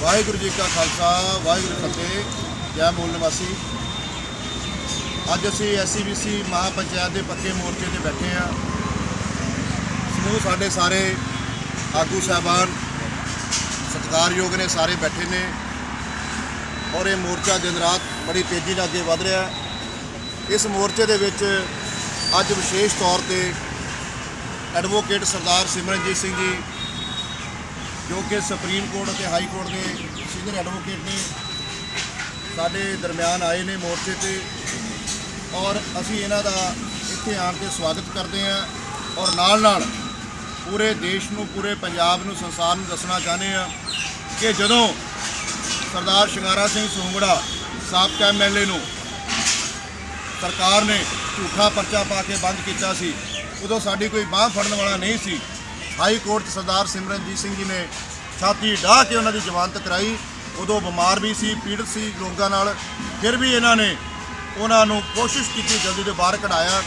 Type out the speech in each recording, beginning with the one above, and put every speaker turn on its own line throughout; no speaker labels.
ਵਾਹਿਗੁਰੂ ਜੀ ਕਾ ਖਾਲਸਾ, ਵਾਹਿਗੁਰੂ ਜੀ ਕੀ ਫਤਿਹ। ਜੈ ਮੂਲ ਨਿਵਾਸੀ। ਅੱਜ ਅਸੀਂ ਐਸਸੀਬੀਸੀ ਮਹਾਪੰਚਾਇਤ ਦੇ ਪੱਕੇ ਮੋਰਚੇ ਤੇ ਬੈਠੇ ਆ ਸਮੂਹ ਸਾਡੇ ਸਾਰੇ ਆਗੂ ਸਾਹਿਬਾਨ, ਸਤਿਕਾਰਯੋਗ ਨੇ ਸਾਰੇ ਬੈਠੇ ਨੇ। ਔਰ ਇਹ ਮੋਰਚਾ ਦਿਨ ਰਾਤ ਬੜੀ ਤੇਜ਼ੀ ਨਾਲ ਅੱਗੇ ਵਧ ਰਿਹਾ ਇਸ ਮੋਰਚੇ ਦੇ ਵਿੱਚ ਅੱਜ ਵਿਸ਼ੇਸ਼ ਤੌਰ ਤੇ ਐਡਵੋਕੇਟ ਸਰਦਾਰ ਸਿਮਰਨਜੀਤ ਸਿੰਘ ਜੀ ਜੋ ਕਿ ਸੁਪਰੀਮ ਕੋਰਟ ਅਤੇ ਹਾਈ ਕੋਰਟ ਦੇ ਸੀਨੀਅਰ ਐਡਵੋਕੇਟ ਨੇ ਸਾਡੇ ਦਰਮਿਆਨ ਆਏ ਨੇ ਮੋਰਚੇ ਤੇ ਔਰ ਅਸੀਂ ਇਹਨਾਂ ਦਾ ਇੱਥੇ ਆਣ ਕੇ ਸਵਾਗਤ ਕਰਦੇ ਹਾਂ ਔਰ ਨਾਲ ਨਾਲ ਪੂਰੇ ਦੇਸ਼ ਨੂੰ, ਪੂਰੇ ਪੰਜਾਬ ਨੂੰ, ਸੰਸਾਰ ਨੂੰ ਦੱਸਣਾ ਚਾਹੁੰਦੇ ਹਾਂ ਕਿ ਜਦੋਂ ਸਰਦਾਰ ਸ਼ਿੰਗਾਰਾ ਸਿੰਘ ਸੁੰਗੜਾ ਸਾਬਕਾ ਐਮਐਲਏ ਨੂੰ ਸਰਕਾਰ ਨੇ ਝੂਠਾ ਪਰਚਾ ਪਾ ਕੇ ਬੰਦ ਕੀਤਾ ਸੀ, ਉਦੋਂ ਸਾਡੀ ਕੋਈ ਬਾਹ ਫੜਨ ਵਾਲਾ ਨਹੀਂ ਸੀ। ਹਾਈ ਕੋਰਟ 'ਚ ਸਰਦਾਰ ਸਿਮਰਨਜੀਤ ਸਿੰਘ ਜੀ ਨੇ ਛਾਤੀ ਢਾਹ ਕੇ ਉਹਨਾਂ ਦੀ ਜ਼ਮਾਨਤ ਕਰਾਈ। ਉਦੋਂ ਬਿਮਾਰ ਵੀ ਸੀ, ਪੀੜਤ ਸੀ ਰੋਗਾਂ ਨਾਲ। ਫਿਰ ਵੀ ਇਹਨਾਂ ਨੇ ਉਹਨਾਂ ਨੂੰ ਕੋਸ਼ਿਸ਼ ਕੀਤੀ, ਜਲਦੀ ਤੋਂ ਬਾਹਰ ਕਢਾਇਆ।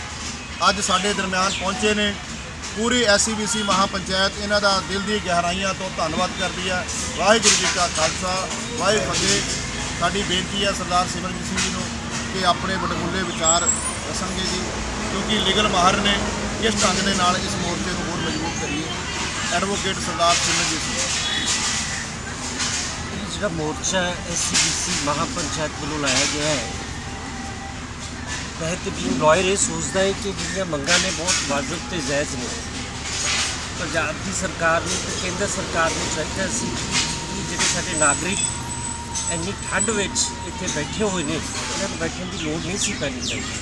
ਅੱਜ ਸਾਡੇ ਦਰਮਿਆਨ ਪਹੁੰਚੇ ਨੇ। ਪੂਰੀ ਐਸਸੀਬੀਸੀ ਮਹਾਪੰਚਾਇਤ ਇਹਨਾਂ ਦਾ ਦਿਲ ਦੀ ਗਹਿਰਾਈਆਂ ਤੋਂ ਧੰਨਵਾਦ ਕਰਦੀ ਹੈ। ਵਾਹਿਗੁਰੂ ਜੀ ਕਾ ਖਾਲਸਾ, ਵਾਹਿਗੁਰੂ ਜੀ ਸਾਡੀ ਬੇਨਤੀ ਹੈ ਸਰਦਾਰ ਸਿਮਰਨਜੀਤ ਸਿੰਘ ਜੀ ਨੂੰ ਕਿ ਆਪਣੇ ਵਡਮੁੱਲੇ ਵਿਚਾਰ ਦੱਸਣਗੇ ਜੀ, ਕਿਉਂਕਿ ਲੀਗਲ ਮਾਹਰ ਨੇ। ਇਸ ਢੰਗ ਦੇ ਨਾਲ ਇਸ ਮੋਰਚੇ ਨੂੰ ਹੋਰ ਮਜ਼ਬੂਤ ਕਰੀਏ। ਐਡਵੋਕੇਟ ਸਰਦਾਰ ਸਿਮਰਨਜੀਤ ਸਿੰਘ
ਇਹ ਜਿਹੜਾ ਮੋਰਚਾ ਐਸਸੀਬੀਸੀ ਮਹਾਪੰਚਾਇਤ ਵੱਲੋਂ ਲਾਇਆ ਗਿਆ ਹੈ। ਬਹਿਤਰੀਨ ਲਾਇਰ ਇਹ ਸੋਚਦਾ ਹੈ ਕਿ ਜਿਹੜੀਆਂ ਮੰਗਾਂ ਨੇ ਬਹੁਤ ਵਾਜਬ ਤੇ ਜਾਇਜ਼ ਨੇ। ਪੰਜਾਬ ਦੀ ਸਰਕਾਰ ਨੂੰ ਤੇ ਕੇਂਦਰ ਸਰਕਾਰ ਨੂੰ ਚਾਹੀਦਾ ਸੀ ਕਿ ਜਿਹੜੇ ਸਾਡੇ ਨਾਗਰਿਕ ਇੰਨੀ ਠੰਡ ਵਿੱਚ ਇੱਥੇ ਬੈਠੇ ਹੋਏ ਨੇ, ਇਹਨਾਂ ਨੂੰ ਬੈਠਣ ਦੀ ਲੋੜ ਨਹੀਂ ਸੀ ਪੈਣੀ ਚਾਹੀਦੀ।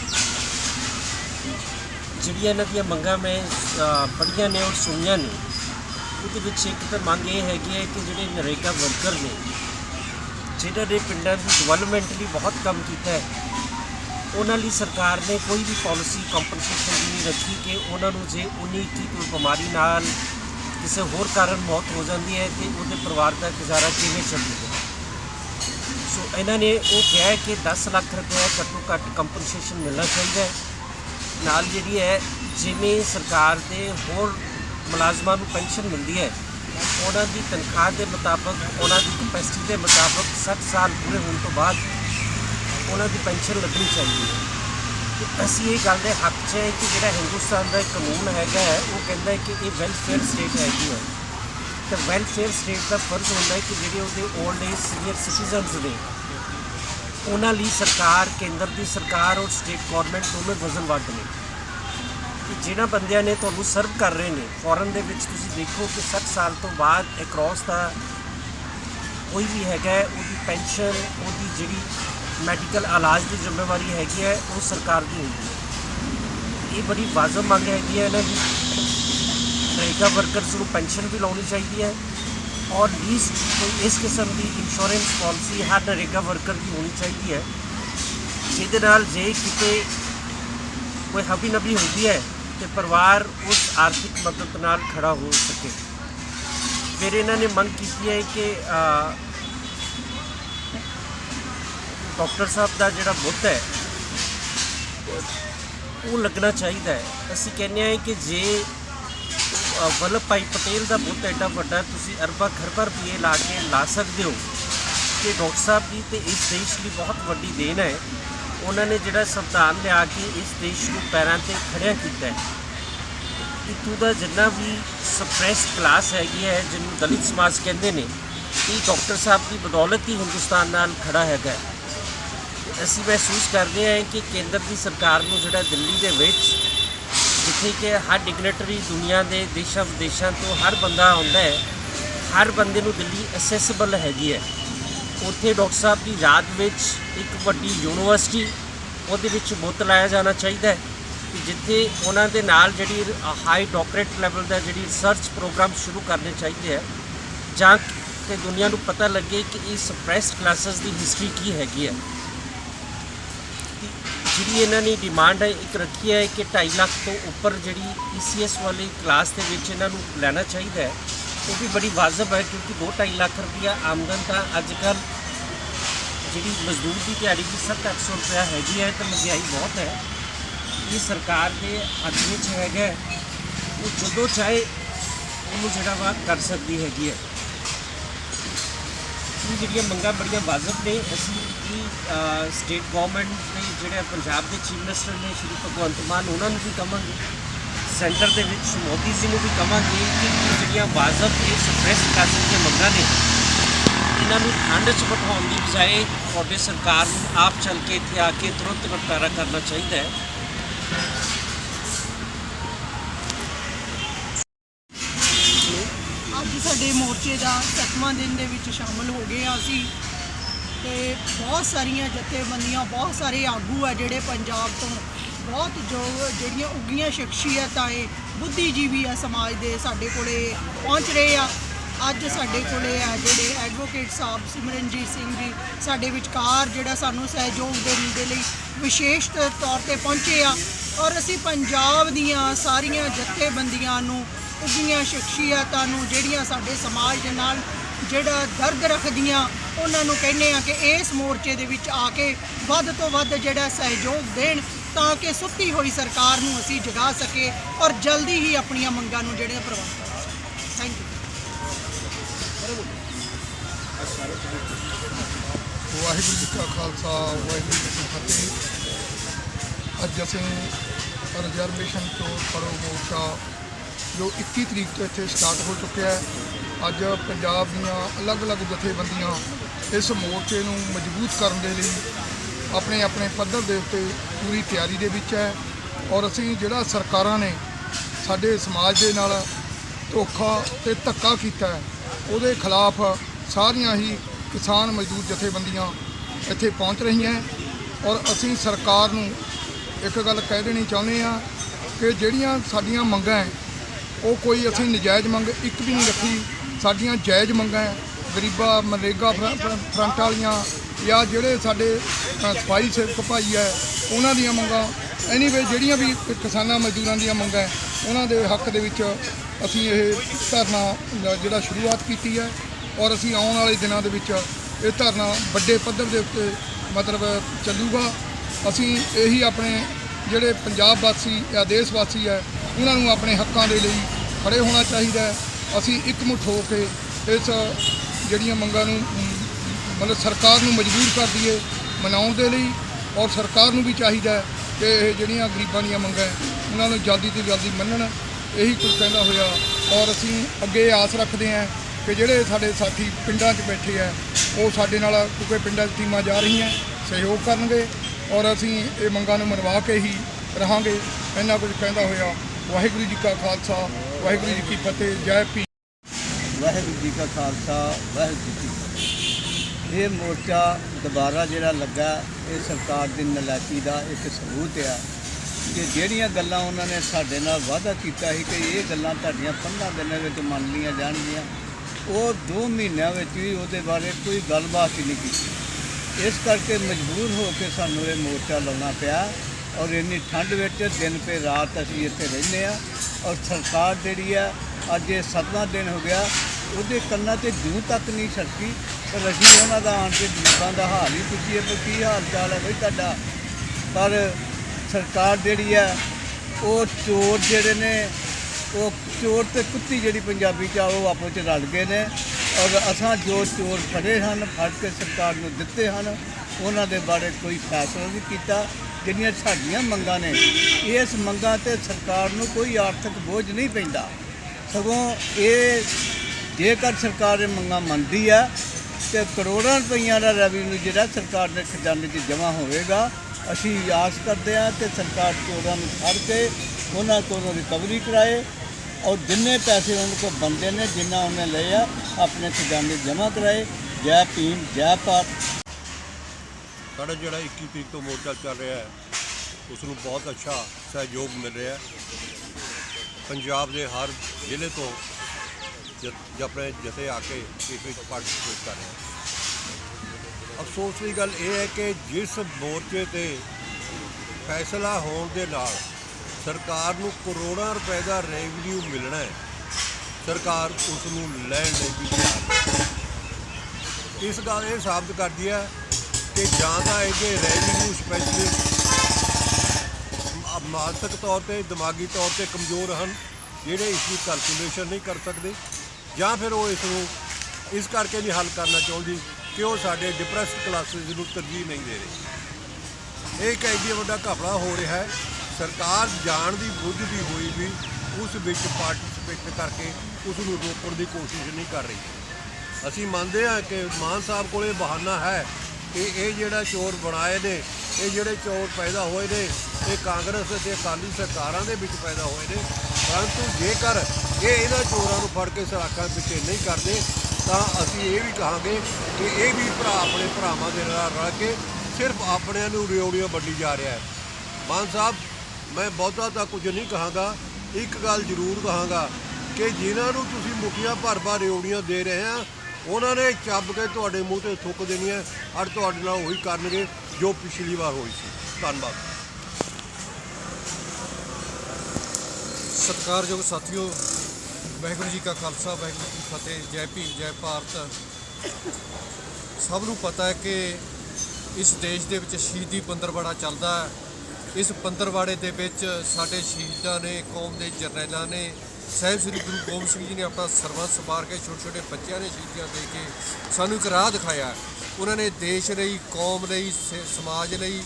ਜਿਹੜੀਆਂ ਇਹਨਾਂ ਦੀਆਂ ਮੰਗਾਂ ਮੈਂ ਪੜ੍ਹੀਆਂ ਨੇ ਔਰ ਸੁਣੀਆਂ ਨੇ ਉਹਦੇ ਵਿੱਚ ਇੱਕ ਤਾਂ ਮੰਗ ਇਹ ਹੈਗੀ ਹੈ ਕਿ ਜਿਹੜੇ ਨਰੇਗਾ ਵਰਕਰ ਨੇ, ਜਿਨ੍ਹਾਂ ਨੇ ਪਿੰਡਾਂ ਦੀ ਡਿਵੈਲਪਮੈਂਟ ਲਈ ਬਹੁਤ ਕੰਮ ਕੀਤਾ ਹੈ, ਉਹਨਾਂ ਲਈ ਸਰਕਾਰ ਨੇ ਕੋਈ ਵੀ ਪਾਲਿਸੀ ਕੰਪਨਸੇਸ਼ਨ ਦੀ ਨਹੀਂ ਰੱਖੀ ਕਿ ਉਹਨਾਂ ਨੂੰ ਜੇ ਉਨੀ ਕੀ ਕੋਈ ਬਿਮਾਰੀ ਨਾਲ ਕਿਸੇ ਹੋਰ ਕਾਰਨ ਮੌਤ ਹੋ ਜਾਂਦੀ ਹੈ ਤੇ ਉਹਦੇ ਪਰਿਵਾਰ ਦਾ ਗੁਜ਼ਾਰਾ ਕਿਵੇਂ ਚੱਲੇਗਾ? ਸੋ ਇਹਨਾਂ ਨੇ ਉਹ ਕਿਹਾ ਕਿ 10 ਲੱਖ ਰੁਪਏ ਘੱਟੋ ਘੱਟ ਕੰਪਨਸੇਸ਼ਨ ਮਿਲਣਾ ਚਾਹੀਦਾ ਹੈ। ਨਾਲ ਜਿਹੜੀ ਹੈ, ਜਿਵੇਂ ਸਰਕਾਰ ਦੇ ਹੋਰ ਮੁਲਾਜ਼ਮਾਂ ਨੂੰ ਪੈਨਸ਼ਨ ਮਿਲਦੀ ਹੈ। ਉਹਨਾਂ ਦੀ ਤਨਖਾਹ ਦੇ ਮੁਤਾਬਕ, ਉਹਨਾਂ ਦੀ ਕਪੈਸਿਟੀ ਦੇ ਮੁਤਾਬਕ 60 ਸਾਲ ਪੂਰੇ ਹੋਣ ਤੋਂ ਬਾਅਦ ਉਹਨਾਂ ਦੀ ਪੈਨਸ਼ਨ ਲੱਗਣੀ ਚਾਹੀਦੀ ਹੈ। ਤੇ ਅਸੀਂ ਇਹ ਗੱਲ ਦੇ ਹੱਕ 'ਚ ਹੈ ਕਿ ਜਿਹੜਾ ਹਿੰਦੁਸਤਾਨ ਦਾ ਕਾਨੂੰਨ ਹੈਗਾ ਹੈ, ਉਹ ਕਹਿੰਦਾ ਹੈ ਕਿ ਇਹ ਵੈਲਫੇਅਰ ਸਟੇਟ ਹੈਗੀ ਹੈ। ਤੇ ਵੈਲਫੇਅਰ ਸਟੇਟ ਦਾ ਫਰਜ਼ ਹੁੰਦਾ ਹੈ ਕਿ ਜਿਹੜੇ ਉਹਦੇ 올ਡ ਏਜ ਸੀਨੀਅਰ ਸਿਟੀਜ਼ਨਸ ਨੇ, ਉਹਨਾਂ ਲਈ ਸਰਕਾਰ, ਕੇਂਦਰ ਦੀ ਸਰਕਾਰ ਔਰ ਸਟੇਟ ਗਵਰਨਮੈਂਟ ਦੋਵੇਂ ਵਜ਼ਨਵੱਧ ਨੇ। ਕਿ ਜਿਹਨਾਂ ਬੰਦਿਆਂ ਨੇ ਤੁਹਾਨੂੰ ਸਰਵ ਕਰ ਰਹੇ ਨੇ, ਫੋਰਨ ਦੇ ਵਿੱਚ ਤੁਸੀਂ ਦੇਖੋ ਕਿ 60 ਸਾਲ ਤੋਂ ਬਾਅਦ ਅਕ੍ਰੋਸ ਦਾ ਕੋਈ ਵੀ ਹੈਗਾ ਉਹਦੀ ਪੈਨਸ਼ਨ ਉਹਦੀ ਜਿਹੜੀ ਮੈਡੀਕਲ ਇਲਾਜ ਦੀ ਜ਼ਿੰਮੇਵਾਰੀ ਹੈਗੀ ਹੈ, ਉਹ ਸਰਕਾਰ ਦੀ ਹੁੰਦੀ ਹੈ। ਇਹ ਬੜੀ ਵਾਜਬ ਮੰਗ ਹੈਗੀ ਹੈ ਇਹਨਾਂ ਦੀ। ਨਰੇਗਾ ਵਰਕਰਸ ਨੂੰ ਪੈਨਸ਼ਨ ਵੀ ਲਾਉਣੀ ਚਾਹੀਦੀ ਹੈ ਔਰ ਲੀਸਟ ਕੋਈ ਇਸ ਕਿਸਮ ਦੀ ਇੰਸ਼ੋਰੈਂਸ ਪਾਲਿਸੀ ਹਰ ਨਰੇਗਾ ਵਰਕਰ ਦੀ ਹੋਣੀ ਚਾਹੀਦੀ ਹੈ। ਜਿਹਦੇ ਨਾਲ ਜੇ ਕਿਤੇ ਕੋਈ ਹਬੀ ਨਬੀ ਹੁੰਦੀ ਹੈ ਤੇ ਪਰਿਵਾਰ ਉਸ ਆਰਥਿਕ ਮਦਦ ਨਾਲ ਖੜਾ ਹੋ ਸਕੇ। ਫਿਰ ਇਹਨਾਂ ਨੇ ਮੰਗ ਕੀਤੀ ਹੈ ਕਿ ਡਾਕਟਰ ਸਾਹਿਬ ਦਾ ਜਿਹੜਾ ਬੁੱਤ ਹੈ ਉਹ ਲੱਗਣਾ ਚਾਹੀਦਾ ਹੈ। ਅਸੀਂ ਕਹਿੰਦੇ ਹਾਂ ਕਿ ਜੇ ਅ, ਵੱਲਭ ਭਾਈ ਪਟੇਲ ਦਾ ਬੁੱਤ ਐਡਾ ਵੱਡਾ ਤੁਸੀਂ ਅਰਬਾਂ ਖਰਬਾਂ ਰੁਪਏ ਲਾ ਕੇ ਲਾ ਸਕਦੇ ਹੋ। ਕਿ ਡਾਕਟਰ ਸਾਹਿਬ ਦੀ ਤੇ ਇਸ ਦੇਸ਼ ਲਈ ਬਹੁਤ ਵੱਡੀ ਦੇਣ ਹੈ। ਉਹਨਾਂ ਨੇ ਜਿਹੜਾ ਸੰਵਿਧਾਨ ਲਿਆ ਕੇ ਇਸ ਦੇਸ਼ ਨੂੰ ਪੈਰਾਂ ਤੇ ਖੜਿਆ ਕੀਤਾ ਹੈ। ਇੱਥੋਂ ਦਾ ਜਿੰਨਾ ਵੀ ਸਪਰੈਸਡ ਕਲਾਸ ਹੈਗੀ ਹੈ, ਜਿਹਨੂੰ ਦਲਿਤ ਸਮਾਜ ਕਹਿੰਦੇ ਨੇ, ਇਹ ਡਾਕਟਰ ਸਾਹਿਬ ਦੀ ਬਦੌਲਤ ਹੀ ਹਿੰਦੁਸਤਾਨ ਨਾਲ ਖੜਾ ਹੈਗਾ ਅਸੀਂ ਮਹਿਸੂਸ ਕਰਦੇ ਹਾਂ ਕਿ ਕੇਂਦਰ ਦੀ ਸਰਕਾਰ ਨੂੰ ਜਿਹੜਾ ਦਿੱਲੀ ਦੇ ਵਿੱਚ, ਜਿੱਥੇ ਕਿ ਹਰ ਡਿਗਨਟਰੀ ਦੁਨੀਆ ਦੇ ਦੇਸ਼ਾਂ ਵਿਦੇਸ਼ਾਂ ਤੋਂ ਹਰ ਬੰਦਾ ਆਉਂਦਾ ਹੈ, ਹਰ ਬੰਦੇ ਨੂੰ ਦਿੱਲੀ ਅਸੈਸਿਬਲ ਹੈਗੀ ਹੈ। ਉੱਥੇ ਡਾਕਟਰ ਸਾਹਿਬ ਦੀ ਯਾਦ ਵਿੱਚ ਇੱਕ ਵੱਡੀ ਯੂਨੀਵਰਸਿਟੀ, ਉਹਦੇ ਵਿੱਚ ਬੁੱਤ ਲਾਇਆ ਜਾਣਾ ਚਾਹੀਦਾ ਹੈ ਕਿ ਜਿੱਥੇ ਉਹਨਾਂ ਦੇ ਨਾਲ ਜਿਹੜੀ ਹਾਈ ਡਾਕਟਰੇਟ ਲੈਵਲ ਦਾ ਜਿਹੜੀ ਰਿਸਰਚ ਪ੍ਰੋਗਰਾਮ ਸ਼ੁਰੂ ਕਰਨੇ ਚਾਹੀਦੇ ਹੈ, ਜਾਂ ਕਿ ਦੁਨੀਆ ਨੂੰ ਪਤਾ ਲੱਗੇ ਕਿ ਇਹ ਸਪਰੈਸਡ ਕਲਾਸਿਸ ਦੀ ਹਿਸਟਰੀ ਕੀ ਹੈਗੀ ਹੈ। ਜਿਹੜੀ ਇਹਨਾਂ ਨੇ ਡਿਮਾਂਡ ਹੈ, ਇੱਕ ਰੱਖੀ ਹੈ ਕਿ 2.5 ਲੱਖ ਤੋਂ ਉੱਪਰ ਜਿਹੜੀ ECS ਵਾਲੀ ਕਲਾਸ ਦੇ ਵਿੱਚ ਇਹਨਾਂ ਨੂੰ ਲੈਣਾ ਚਾਹੀਦਾ ਹੈ। ਉਹ ਵੀ ਬੜੀ ਵਾਜਬ ਹੈ ਕਿਉਂਕਿ 2.5 ਲੱਖ ਰੁਪਇਆ ਆਮਦਨ ਤਾਂ ਅੱਜ ਕੱਲ ਜਿਹੜੀ ਮਜ਼ਦੂਰ ਦੀ ਦਿਹਾੜੀ ਵੀ 7-800 ਰੁਪਇਆ ਹੈਗੀ ਹੈ ਤਾਂ ਮਹਿੰਗਾਈ ਬਹੁਤ ਹੈ। ਇਹ ਸਰਕਾਰ ਦੇ ਹੱਥ ਵਿੱਚ ਹੈਗਾ ਉਹ ਜਦੋਂ ਚਾਹੇ ਉਹਨੂੰ ਜਿਹੜਾ ਵਾ ਕਰ ਸਕਦੀ ਹੈਗੀ ਹੈ। ਇਹ ਜਿਹੜੀਆਂ ਮੰਗਾਂ ਬੜੀਆਂ ਵਾਜਬ ਨੇ, ਅਸੀਂ ਵੀ ਸਟੇਟ ਗਵਰਨਮੈਂਟ ਦੇ ਜਿਹੜੇ ਪੰਜਾਬ ਦੇ ਚੀਫ ਮਿਨਿਸਟਰ ਨੇ, ਸ਼੍ਰੀ ਭਗਵੰਤ ਮਾਨ, ਉਹਨਾਂ ਨੂੰ ਵੀ ਕਵਾਂਗੇ। ਸੈਂਟਰ ਦੇ ਵਿੱਚ ਮੋਦੀ ਜੀ ਨੂੰ ਵੀ ਕਵਾਂਗੇ ਕਿ ਜਿਹੜੀਆਂ ਵਾਜਬ ਤੇ ਸਪਰੈਸ ਕਾਸਟ ਦੀਆਂ ਮੰਗਾਂ ਨੇ, ਇਹਨਾਂ ਨੂੰ ਠੰਡ 'ਚ ਬਿਠਾਉਣ ਦੀ ਬਜਾਏ ਤੁਹਾਡੇ ਸਰਕਾਰ ਨੂੰ ਆਪ ਚੱਲ ਕੇ ਇੱਥੇ ਆ ਕੇ ਤੁਰੰਤ ਨਿਪਟਾਰਾ ਕਰਨਾ ਚਾਹੀਦਾ ਹੈ।
ਅੱਜ ਸਾਡੇ ਮੋਰਚੇ ਦਾ ਸੱਤਵਾਂ ਦਿਨ ਦੇ ਵਿੱਚ ਸ਼ਾਮਲ ਹੋ ਗਏ ਆ ਅਸੀਂ ਤੇ ਬਹੁਤ ਸਾਰੀਆਂ ਜਥੇਬੰਦੀਆਂ, ਬਹੁਤ ਸਾਰੇ ਆਗੂ ਆ ਜਿਹੜੇ ਪੰਜਾਬ ਤੋਂ ਬਹੁਤ ਜੋ ਜਿਹੜੀਆਂ ਉੱਗੀਆਂ ਸ਼ਖਸੀਅਤਾਂ ਏ ਬੁੱਧੀਜੀਵੀ ਆ ਸਮਾਜ ਦੇ ਸਾਡੇ ਕੋਲੇ ਪਹੁੰਚ ਰਹੇ ਆ। ਅੱਜ ਸਾਡੇ ਕੋਲੇ ਆ ਜਿਹੜੇ ਐਡਵੋਕੇਟ ਸਾਹਿਬ ਸਿਮਰਨਜੀਤ ਸਿੰਘ ਜੀ, ਸਾਡੇ ਵਿਚਕਾਰ ਜਿਹੜਾ ਸਾਨੂੰ ਸਹਿਯੋਗ ਦੇਣ ਦੇ ਲਈ ਵਿਸ਼ੇਸ਼ ਤੌਰ ਤੇ ਪਹੁੰਚੇ ਆ। ਔਰ ਅਸੀਂ ਪੰਜਾਬ ਦੀਆਂ ਸਾਰੀਆਂ ਜਥੇਬੰਦੀਆਂ ਨੂੰ ਉੱਗੀਆਂ ਸ਼ਖਸੀਅਤਾਂ ਨੂੰ ਜਿਹੜੀਆਂ ਸਾਡੇ ਸਮਾਜ ਦੇ ਨਾਲ ਜਿਹੜਾ ਦਰਦ ਰੱਖਦੀਆਂ, ਉਹਨਾਂ ਨੂੰ ਕਹਿੰਦੇ ਆ ਕਿ ਇਸ ਮੋਰਚੇ ਦੇ ਵਿੱਚ ਆ ਕੇ ਵੱਧ ਤੋਂ ਵੱਧ ਜਿਹੜਾ ਸਹਿਯੋਗ ਦੇਣ। ਤਾਂ ਕਿ ਸੁੱਤੀ ਹੋਈ ਸਰਕਾਰ ਨੂੰ ਅਸੀਂ ਜਗਾ ਸਕੇ ਔਰ ਜਲਦੀ ਹੀ ਆਪਣੀਆਂ ਮੰਗਾਂ ਨੂੰ ਜਿਹੜੀਆਂ ਪ੍ਰਵਾਨ ਕਰ ਸਕੇ ਥੈਂਕ ਯੂ
ਵਾਹਿਗੁਰੂ ਜੀ ਕਾ ਖਾਲਸਾ, ਵਾਹਿਗੁਰੂ ਜੀ ਕੀ ਫਤਿਹ। ਅੱਜ ਅਸੀਂ ਰਿਜ਼ਰਵੇਸ਼ਨ ਤੋਂ ਕਰੋ ਮੋਰਚਾ, ਜੋ 21 ਤਰੀਕ ਤੋਂ ਇੱਥੇ ਸਟਾਰਟ ਹੋ ਚੁੱਕਿਆ ਹੈ, ਅੱਜ ਪੰਜਾਬ ਦੀਆਂ ਅਲੱਗ-ਅਲੱਗ ਜਥੇਬੰਦੀਆਂ ਇਸ ਮੋਰਚੇ ਨੂੰ ਮਜ਼ਬੂਤ ਕਰਨ ਦੇ ਲਈ ਆਪਣੇ ਆਪਣੇ ਪੱਧਰ ਦੇ ਉੱਤੇ ਪੂਰੀ ਤਿਆਰੀ ਦੇ ਵਿੱਚ ਹੈ ਔਰ ਅਸੀਂ ਜਿਹੜਾ ਸਰਕਾਰਾਂ ਨੇ ਸਾਡੇ ਸਮਾਜ ਦੇ ਨਾਲ ਧੋਖਾ ਤੇ ਧੱਕਾ ਕੀਤਾ ਹੈ, ਉਹਦੇ ਖਿਲਾਫ ਸਾਰੀਆਂ ਹੀ ਕਿਸਾਨ ਮਜ਼ਦੂਰ ਜਥੇਬੰਦੀਆਂ ਇੱਥੇ ਪਹੁੰਚ ਰਹੀਆਂ ਔਰ ਅਸੀਂ ਸਰਕਾਰ ਨੂੰ ਇੱਕ ਗੱਲ ਕਹਿ ਦੇਣੀ ਚਾਹੁੰਦੇ ਆ ਕਿ ਜਿਹੜੀਆਂ ਸਾਡੀਆਂ ਮੰਗਾਂ ਹੈ, ਉਹ ਕੋਈ ਅਸੀਂ ਨਜਾਇਜ਼ ਮੰਗ ਇੱਕ ਵੀ ਨਹੀਂ ਰੱਖੀ, ਸਾਡੀਆਂ ਜਾਇਜ਼ ਮੰਗਾਂ ਹੈ, ਗਰੀਬਾਂ ਮਨਰੇਗਾ ਫਰ- ਫਰੰਟ ਵਾਲੀਆਂ ਜਾਂ ਜਿਹੜੇ ਸਾਡੇ ਸਫ਼ਾਈ ਸੇਵਕ ਭਾਈ ਹੈ, ਉਹਨਾਂ ਦੀਆਂ ਮੰਗਾਂ ਐਨੀਵੇ ਜਿਹੜੀਆਂ ਵੀ ਕਿਸਾਨਾਂ ਮਜ਼ਦੂਰਾਂ ਦੀਆਂ ਮੰਗਾਂ ਉਹਨਾਂ ਦੇ ਹੱਕ ਦੇ ਵਿੱਚ ਅਸੀਂ ਇਹ ਧਰਨਾ ਜਿਹੜਾ ਸ਼ੁਰੂਆਤ ਕੀਤੀ ਹੈ ਔਰ ਅਸੀਂ ਆਉਣ ਵਾਲੇ ਦਿਨਾਂ ਦੇ ਵਿੱਚ ਇਹ ਧਰਨਾ ਵੱਡੇ ਪੱਧਰ ਦੇ ਉੱਤੇ ਮਤਲਬ ਚੱਲੂਗਾ। ਅਸੀਂ ਇਹੀ ਆਪਣੇ ਜਿਹੜੇ ਪੰਜਾਬ ਵਾਸੀ ਜਾਂ ਦੇਸ਼ ਵਾਸੀ ਹੈ, ਉਹਨਾਂ ਨੂੰ ਆਪਣੇ ਹੱਕਾਂ ਦੇ ਲਈ ਖੜੇ ਹੋਣਾ ਚਾਹੀਦਾ ਹੈ। ਅਸੀਂ ਇਕਮੁੱਠ ਹੋ ਕੇ ਇਸ ਜਿਹੜੀਆਂ ਮੰਗਾਂ ਨੂੰ ਮਤਲਬ ਸਰਕਾਰ ਨੂੰ ਮਜਬੂਰ ਕਰ ਦਈਏ ਮਨਾਉਣ ਦੇ ਲਈ ਔਰ ਸਰਕਾਰ ਨੂੰ ਵੀ ਚਾਹੀਦਾ ਹੈ ਕਿ ਇਹ ਜਿਹੜੀਆਂ ਗਰੀਬਾਂ ਦੀਆਂ ਮੰਗਾਂ ਉਹਨਾਂ ਨੂੰ ਜਲਦੀ ਤੋਂ ਜਲਦੀ ਮੰਨਣ, ਇਹੀ ਕੁਝ ਕਹਿੰਦਾ ਹੋਇਆ। ਔਰ ਅਸੀਂ ਅੱਗੇ ਆਸ ਰੱਖਦੇ ਹਾਂ ਕਿ ਜਿਹੜੇ ਸਾਡੇ ਸਾਥੀ ਪਿੰਡਾਂ 'ਚ ਬੈਠੇ ਆ ਉਹ ਸਾਡੇ ਨਾਲ ਕਿਉਂਕਿ ਪਿੰਡਾਂ 'ਚ ਟੀਮਾਂ ਜਾ ਰਹੀਆਂ, ਸਹਿਯੋਗ ਕਰਨਗੇ ਔਰ ਅਸੀਂ ਇਹ ਮੰਗਾਂ ਨੂੰ ਮਨਵਾ ਕੇ ਹੀ ਰਹਾਂਗੇ, ਇੰਨਾ ਕੁਝ ਕਹਿੰਦਾ ਹੋਇਆ। ਵਾਹਿਗੁਰੂ ਜੀ ਕਾ ਖਾਲਸਾ, ਵਾਹਿਗੁਰੂ ਜੀ ਕੀ ਫਤਿਹ, ਜੈ ਭੀਮ
ਵਾਹਿਗੁਰੂ ਜੀ ਕਾ ਖਾਲਸਾ, ਵਾਹਿਗੁਰੂ ਜੀ ਕੀ ਫਤਿਹ। ਇਹ ਮੋਰਚਾ ਦੁਬਾਰਾ ਜਿਹੜਾ ਲੱਗਾ, ਇਹ ਸਰਕਾਰ ਦੀ ਨਲਾਇਕੀ ਦਾ ਇੱਕ ਸਬੂਤ ਆ ਕਿ ਜਿਹੜੀਆਂ ਗੱਲਾਂ ਉਹਨਾਂ ਨੇ ਸਾਡੇ ਨਾਲ ਵਾਅਦਾ ਕੀਤਾ ਸੀ ਕਿ ਇਹ ਗੱਲਾਂ ਤੁਹਾਡੀਆਂ 15 ਦਿਨਾਂ ਵਿੱਚ ਮੰਨ ਲਈਆਂ ਜਾਣਗੀਆਂ, ਉਹ 2 ਮਹੀਨਿਆਂ ਵਿੱਚ ਵੀ ਉਹਦੇ ਬਾਰੇ ਕੋਈ ਗੱਲਬਾਤ ਹੀ ਨਹੀਂ ਕੀਤੀ। ਇਸ ਕਰਕੇ ਮਜਬੂਰ ਹੋ ਕੇ ਸਾਨੂੰ ਇਹ ਮੋਰਚਾ ਲਾਉਣਾ ਪਿਆ ਔਰ ਇੰਨੀ ਠੰਡ ਵਿੱਚ ਦਿਨ ਤੇ ਰਾਤ ਅਸੀਂ ਇੱਥੇ ਰਹਿੰਦੇ ਆ ਔਰ ਸਰਕਾਰ ਜਿਹੜੀ ਆ, ਅੱਜ ਇਹ ਸੱਤਵਾਂ ਦਿਨ ਹੋ ਗਿਆ, ਉਹਦੇ ਕੰਨਾਂ ਤੇ ਜੂ ਤੱਕ ਨਹੀਂ ਸਰਕੀ ਪਰ ਉਹਨਾਂ ਦਾ ਆਣ ਕੇ ਗਰੀਬਾਂ ਦਾ ਹਾਲ ਹੀ ਪੁੱਛੀਏ ਵੀ ਕੀ ਹਾਲ ਚਾਲ ਹੈ ਬਈ ਤੁਹਾਡਾ। ਪਰ ਸਰਕਾਰ ਜਿਹੜੀ ਹੈ, ਉਹ ਚੋਰ ਜਿਹੜੇ ਨੇ, ਉਹ ਚੋਰ ਤੇ ਕੁੱਤੀ ਜਿਹੜੀ ਪੰਜਾਬੀ ਚ ਆ, ਉਹ ਆਪਸ ਚ ਰਲ ਗਏ ਨੇ। ਔਰ ਅਸਾਂ ਜੋ ਚੋਰ ਫੜੇ ਹਨ, ਫੜ ਕੇ ਸਰਕਾਰ ਨੂੰ ਦਿੱਤੇ ਹਨ, ਉਹਨਾਂ ਦੇ ਬਾਰੇ ਕੋਈ ਫੈਸਲਾ ਨਹੀਂ ਕੀਤਾ। ਜਿਹੜੀਆਂ ਸਾਡੀਆਂ ਮੰਗਾਂ ਨੇ, ਇਸ ਮੰਗਾਂ ਤੇ ਸਰਕਾਰ ਨੂੰ ਕੋਈ ਆਰਥਿਕ ਬੋਝ ਨਹੀਂ ਪੈਂਦਾ। ਸਗੋਂ ਇਹ, ਜੇਕਰ ਸਰਕਾਰ ਇਹ ਮੰਗਾਂ ਮੰਨਦੀ ਹੈ ਤੇ ਕਰੋੜਾਂ ਰੁਪਈਆਂ ਦਾ ਰੈਵਨਿਊ ਜਿਹੜਾ ਸਰਕਾਰ ਦੇ ਖਜ਼ਾਨੇ 'ਚ ਜਮ੍ਹਾਂ ਹੋਵੇਗਾ, ਅਸੀਂ ਆਸ ਕਰਦੇ ਹਾਂ ਕਿ ਸਰਕਾਰ ਚੋਰਾਂ ਨੂੰ ਫੜ ਕੇ ਉਹਨਾਂ ਕੋਲੋਂ ਰਿਕਵਰੀ ਕਰਾਏ ਔਰ ਜਿੰਨੇ ਪੈਸੇ ਉਹਨਾਂ ਕੋਲ ਬੰਦੇ ਨੇ, ਜਿੰਨਾ ਉਹਨੇ ਲਏ ਆ, ਆਪਣੇ ਖਜ਼ਾਨੇ ਜਮ੍ਹਾਂ ਕਰਾਏ। ਜੈ ਭੀਮ, ਜੈ ਭਾਰਤ।
ਸਾਡਾ ਜਿਹੜਾ 21 ਤਰੀਕ ਤੋਂ ਮੋਰਚਾ ਚੱਲ ਰਿਹਾ ਹੈ ਉਸ ਨੂੰ ਬਹੁਤ ਅੱਛਾ ਸਹਿਯੋਗ ਮਿਲ ਰਿਹਾ ਹੈ। ਪੰਜਾਬ ਦੇ ਹਰ ਜ਼ਿਲ੍ਹੇ ਤੋਂ ਜ- ਆਪਣੇ ਜਥੇ ਆ ਕੇ ਇਸ ਵਿੱਚ ਪਾਰਟਿਸਿਪੇਟ ਕਰ ਰਹੇ ਹਨ ਅਫਸੋਸ ਦੀ ਗੱਲ ਇਹ ਹੈ ਕਿ ਜਿਸ ਮੋਰਚੇ ਤੇ ਫੈਸਲਾ ਹੋਣ ਦੇ ਨਾਲ ਸਰਕਾਰ ਨੂੰ ਕਰੋੜਾਂ ਰੁਪਏ ਦਾ ਰੈਵਨਿਊ ਮਿਲਣਾ ਹੈ, ਸਰਕਾਰ ਉਸ ਨੂੰ ਲੈਣ ਲਈ ਵੀ ਤਿਆਰ ਇਸ ਗੱਲ ਇਹ ਸਾਬਤ ਕਰਦੀ ਹੈ ਕਿ ਜਾਂ ਤਾਂ ਇਹਦੇ ਰੈਵਨਿਊ ਸਪੈਸ਼ਲਿਸਟ ਮਾਨਸਿਕ ਤੌਰ ਤੇ, ਦਿਮਾਗੀ ਤੌਰ ਤੇ ਕਮਜ਼ੋਰ ਹਨ, ਜਿਹੜੇ ਇਸ ਦੀ ਕੈਲਕੂਲੇਸ਼ਨ ਨਹੀਂ ਕਰ ਸਕਦੇ। ਜਾਂ ਫਿਰ ਉਹ ਇਸ ਨੂੰ
ਇਸ ਕਰਕੇ ਨਹੀਂ ਹੱਲ ਕਰਨਾ ਚਾਹੁੰਦੀ ਕਿ ਉਹ ਸਾਡੇ ਡਿਪਰੈਸਡ ਕਲਾਸਿਸ ਨੂੰ ਤਰਜੀਹ ਨਹੀਂ ਦੇ ਰਹੀ। ਇਹ ਇੱਕ ਐਡੀ ਵੱਡਾ ਘਪਲਾ ਹੋ ਰਿਹਾ ਹੈ। ਸਰਕਾਰ ਜਾਣ ਦੀ ਬੁੱਝਦੀ ਹੋਈ ਵੀ ਉਸ ਵਿੱਚ ਪਾਰਟਿਸਿਪੇਟ ਕਰਕੇ ਉਸ ਨੂੰ ਰੋਕਣ ਦੀ ਕੋਸ਼ਿਸ਼ ਨਹੀਂ ਕਰ ਰਹੀ। ਅਸੀਂ ਮੰਨਦੇ ਹਾਂ ਕਿ ਮਾਨ ਸਾਹਿਬ ਕੋਲੇ ਬਹਾਨਾ ਹੈ ਕਿ ਇਹ ਜਿਹੜਾ ਚੋਰ ਬਣਾਏ ਨੇ, ਇਹ ਜਿਹੜੇ ਚੋਰ ਪੈਦਾ ਹੋਏ ਨੇ, ਇਹ ਕਾਂਗਰਸ ਅਤੇ ਅਕਾਲੀ ਸਰਕਾਰਾਂ ਦੇ ਵਿੱਚ ਪੈਦਾ ਹੋਏ ਨੇ। ਪਰੰਤੂ ਜੇਕਰ ਇਹ ਇਹਨਾਂ ਚੋਰਾਂ ਨੂੰ ਫੜ ਕੇ ਸਰਾਖਾਂ ਪਿੱਛੇ ਨਹੀਂ ਕਰਦੇ, ਤਾਂ ਅਸੀਂ ਇਹ ਵੀ ਕਹਾਂਗੇ ਕਿ ਇਹ ਵੀ ਭਰਾ ਆਪਣੇ ਭਰਾਵਾਂ ਦੇ ਨਾਲ ਰਲ ਕੇ ਸਿਰਫ ਆਪਣਿਆਂ ਨੂੰ ਰਿਓੜੀਆਂ ਵੱਡੀ ਜਾ ਰਿਹਾ ਹੈ। ਮਾਨ ਸਾਹਿਬ, ਮੈਂ ਬਹੁਤਾ ਤਾਂ ਕੁਝ ਨਹੀਂ ਕਹਾਂਗਾ, ਇੱਕ ਗੱਲ ਜ਼ਰੂਰ ਕਹਾਂਗਾ ਕਿ ਜਿਨ੍ਹਾਂ ਨੂੰ ਤੁਸੀਂ ਮੁਖੀਆਂ ਭਰ-ਭਰ ਰਿਓੜੀਆਂ ਦੇ ਰਹੇ ਆ, ਉਹਨਾਂ ਨੇ ਚੱਬ ਕੇ ਤੁਹਾਡੇ ਮੂੰਹ ਤੇ ਥੁੱਕ ਦੇਣੀਆਂ ਔਰ ਤੁਹਾਡੇ ਨਾਲ ਉਹੀ ਕਰਨਗੇ ਜੋ ਪਿਛਲੀ ਵਾਰ ਹੋਈ ਸੀ। ਧੰਨਵਾਦ।
ਸਤਿਕਾਰਯੋਗ ਸਾਥੀਓ ਵਾਹਿਗੁਰੂ ਜੀ ਕਾ ਖਾਲਸਾ, ਵਾਹਿਗੁਰੂ ਜੀ ਕੀ ਫਤਿਹ, ਜੈ ਭੀਮ, ਜੈ ਭਾਰਤ। ਸਭ ਨੂੰ ਪਤਾ ਹੈ ਕਿ ਇਸ ਦੇਸ਼ ਦੇ ਵਿੱਚ ਸ਼ਹੀਦੀ ਪੰਦਰਵਾੜਾ ਚੱਲਦਾ ਹੈ। ਇਸ ਪੰਦਰਵਾੜੇ ਦੇ ਵਿੱਚ ਸਾਡੇ ਸ਼ਹੀਦਾਂ ਨੇ, ਕੌਮ ਦੇ ਜਰਨੈਲਾਂ ਨੇ, ਸਾਹਿਬ ਸ੍ਰੀ ਗੁਰੂ ਗੋਬਿੰਦ ਸਿੰਘ ਜੀ ਨੇ ਆਪਣਾ ਸਰਬੰਸ ਮਾਰ ਕੇ ਛੋਟੇ ਛੋਟੇ ਬੱਚਿਆਂ ਨੇ ਸ਼ਹੀਦੀਆਂ ਦੇ ਕੇ ਸਾਨੂੰ ਇੱਕ ਰਾਹ ਦਿਖਾਇਆ। ਉਹਨਾਂ ਨੇ ਦੇਸ਼ ਲਈ, ਕੌਮ ਲਈ, ਸ- ਸਮਾਜ ਲਈ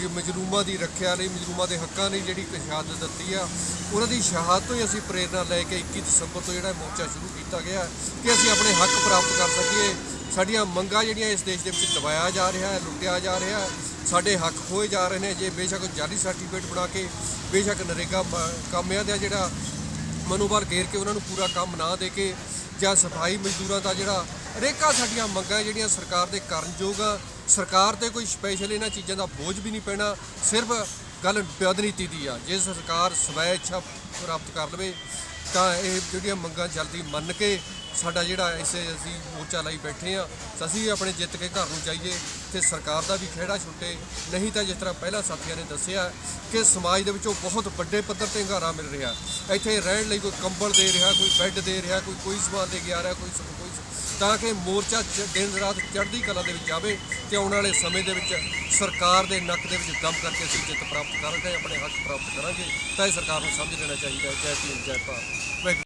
ਕਿ ਮਜਲੂਮਾਂ ਦੀ ਰੱਖਿਆ ਲਈ ਮਜਲੂਮਾਂ ਦੇ ਹੱਕਾਂ ਲਈ ਜਿਹੜੀ ਸ਼ਹਾਦਤ ਦਿੱਤੀ ਆ, ਉਹਨਾਂ ਦੀ ਸ਼ਹਾਦਤ ਤੋਂ ਹੀ ਅਸੀਂ ਪ੍ਰੇਰਣਾ ਲੈ ਕੇ 21 ਦਸੰਬਰ ਤੋਂ ਜਿਹੜਾ ਮੋਰਚਾ ਸ਼ੁਰੂ ਕੀਤਾ ਗਿਆ ਕਿ ਅਸੀਂ ਆਪਣੇ ਹੱਕ ਪ੍ਰਾਪਤ ਕਰ ਸਕੀਏ। ਸਾਡੀਆਂ ਮੰਗਾਂ ਜਿਹੜੀਆਂ ਇਸ ਦੇਸ਼ ਦੇ ਵਿੱਚ ਦਬਾਇਆ ਜਾ ਰਿਹਾ ਹੈ, ਲੁੱਟਿਆ ਜਾ ਰਿਹਾ ਹੈ, ਸਾਡੇ ਹੱਕ ਖੋਏ ਜਾ ਰਹੇ ਨੇ। ਜੇ ਬੇਸ਼ੱਕ ਜਾਲੀ ਸਰਟੀਫਿਕੇਟ ਬਣਾ ਕੇ, ਬੇਸ਼ੱਕ ਨਰੇਗਾ ਮ- ਕਾਮਿਆਂ ਦਾ ਜਿਹੜਾ ਮਨੋਬਲ ਘੇਰ ਕੇ ਉਹਨਾਂ ਨੂੰ ਪੂਰਾ ਕੰਮ ਨਾ ਦੇ ਕੇ ਜਾਂ ਸਫ਼ਾਈ ਮਜ਼ਦੂਰਾਂ ਦਾ ਜਿਹੜਾ ਅਨੇਕਾਂ ਸਾਡੀਆਂ ਮੰਗਾਂ ਜਿਹੜੀਆਂ ਸਰਕਾਰ ਦੇ ਕਰਨਯੋਗ ਆ ਸਰਕਾਰ ਤੇ ਕੋਈ ਸਪੈਸ਼ਲ ਇਹਨਾਂ ਚੀਜ਼ਾਂ ਦਾ ਬੋਝ ਵੀ ਨਹੀਂ ਪੈਣਾ, ਸਿਰਫ ਗੱਲ ਬਦਨੀਤੀ ਦੀ ਆ। ਜੇ ਸਰਕਾਰ ਸਵੈ ਇੱਛਾ ਪ੍ਰਾਪਤ ਕਰ ਲਵੇ, ਤਾਂ ਇਹ ਜਿਹੜੀਆਂ ਮੰਗਾਂ ਜਲਦੀ ਮੰਨ ਕੇ ਸਾਡਾ ਜਿਹੜਾ ਇਸੇ ਅਸੀਂ ਮੋਰਚਾ ਲਈ ਬੈਠੇ ਆ ਅਸੀਂ ਆਪਣੇ ਜਿੱਤ ਕੇ ਘਰ ਨੂੰ ਜਾਈਏ ਤੇ ਸਰਕਾਰ ਦਾ ਵੀ ਖਿਹੜਾ ਛੁੱਟੇ। ਨਹੀਂ ਤਾਂ ਜਿਸ ਤਰ੍ਹਾਂ ਪਹਿਲਾਂ ਸਾਥੀਆਂ ਨੇ ਦੱਸਿਆ ਕਿ ਸਮਾਜ ਦੇ ਵਿੱਚੋਂ ਬਹੁਤ ਵੱਡੇ ਪੱਧਰ ਤੇ ਹੰਗਾਰਾ ਮਿਲ ਰਿਹਾ। ਇੱਥੇ ਰਹਿਣ ਲਈ ਕੋਈ ਕੰਬਲ ਦੇ ਰਿਹਾ, ਕੋਈ ਬੈੱਡ ਦੇ ਰਿਹਾ, ਕੋਈ ਕੋਈ ਸਮਾਨ ਦੇ ਗਿਆ ਰਿਹਾ, ਕੋਈ ਕੋਈ ਤਾਂ ਕਿ ਮੋਰਚਾ ਚ- ਦਿਨ ਰਾਤ ਚੜ੍ਹਦੀ ਕਲਾ ਦੇ ਵਿੱਚ ਆਵੇ ਤੇ ਆਉਣ ਵਾਲੇ ਸਮੇਂ ਦੇ ਵਿੱਚ ਸਰਕਾਰ ਦੇ ਨੱਕ ਦੇ ਵਿੱਚ ਦਮ ਕਰਕੇ ਅਸੀਂ ਜਿੱਤ ਪ੍ਰਾਪਤ ਕਰਾਂਗੇ, ਆਪਣੇ ਹੱਕ ਪ੍ਰਾਪਤ ਕਰਾਂਗੇ, ਤਾਂ ਇਹ ਸਰਕਾਰ ਨੂੰ ਸਮਝ ਲੈਣਾ ਚਾਹੀਦਾ ਹੈ। ਜੈ ਭੀਮ, ਜੈ ਭਾਰਤ। ਵਾਹਿਗੁਰੂ